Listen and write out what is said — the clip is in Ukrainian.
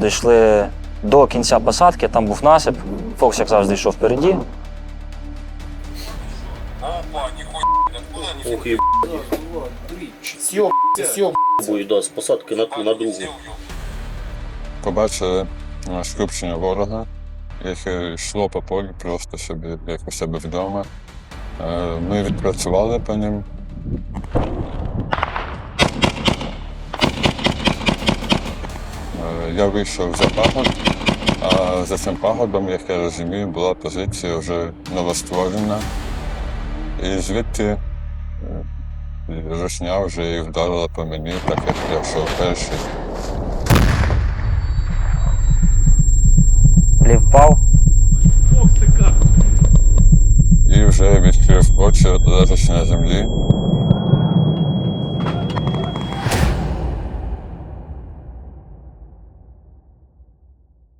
Дійшли до кінця посадки, там був насип. Фокс, як завжди, йшов впереді. Ох, съем. да, з посадки на ту, на другу. Побачили е, скупчення ворога, яке йшло по полю просто собі, як у себе вдома. Е, Ми відпрацювали по ним. Я вийшов за пагод, а за цим пагодом, як я розумію, була позиція вже новостворена. І звідти е, рушня вже і вдарила по мені, так як я йшов перший. Лів впав. І вже відкрив очі, лежачи на землі.